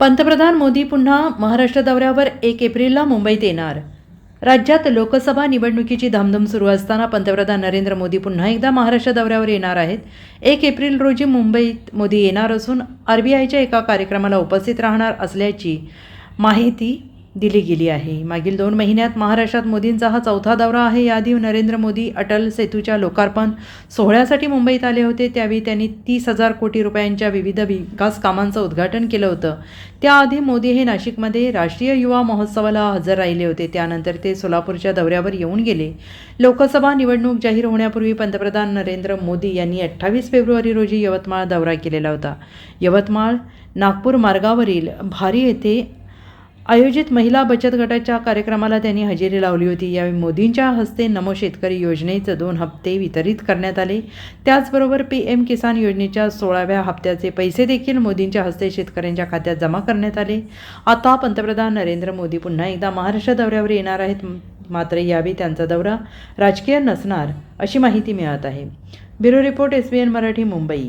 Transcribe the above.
पंतप्रधान मोदी पुन्हा महाराष्ट्र दौऱ्यावर एक एप्रिलला मुंबईत येणार. राज्यात लोकसभा निवडणुकीची धामधूम सुरू असताना पंतप्रधान नरेंद्र मोदी पुन्हा एकदा महाराष्ट्र दौऱ्यावर येणार आहेत. एक एप्रिल रोजी मुंबईत मोदी येणार असून आरबीआयच्या एका कार्यक्रमाला उपस्थित राहणार असल्याची माहिती दिली गेली आहे. मागील दोन महिन्यात महाराष्ट्रात मोदींचा हा चौथा दौरा आहे. याआधी नरेंद्र मोदी अटल सेतूच्या लोकार्पण सोहळ्यासाठी मुंबईत आले होते. त्यावेळी त्यांनी तीस हजार कोटी रुपयांच्या विविध विकास कामांचं उद्घाटन केलं होतं. त्याआधी मोदी हे नाशिकमध्ये राष्ट्रीय युवा महोत्सवाला हजर राहिले होते. त्यानंतर ते सोलापूरच्या दौऱ्यावर येऊन गेले. लोकसभा निवडणूक जाहीर होण्यापूर्वी पंतप्रधान नरेंद्र मोदी यांनी अठ्ठावीस फेब्रुवारी रोजी यवतमाळ दौरा केलेला होता. यवतमाळ नागपूर मार्गावरील भारी येथे आयोजित महिला बचत गटाच्या कार्यक्रमाला त्यांनी हजेरी लावली होती. यावेळी मोदींच्या हस्ते नमो शेतकरी योजनेचे दोन हप्ते वितरित करण्यात आले. त्याचबरोबर पी एम किसान योजनेच्या सोळाव्या हप्त्याचे पैसे देखील मोदींच्या हस्ते शेतकऱ्यांच्या खात्यात जमा करण्यात आले. आता पंतप्रधान नरेंद्र मोदी पुन्हा एकदा महाराष्ट्र दौऱ्यावर येणार आहेत. मात्र यावेळी त्यांचा दौरा राजकीय नसणार अशी माहिती मिळत आहे. Bureau report S B N Marathi Mumbai.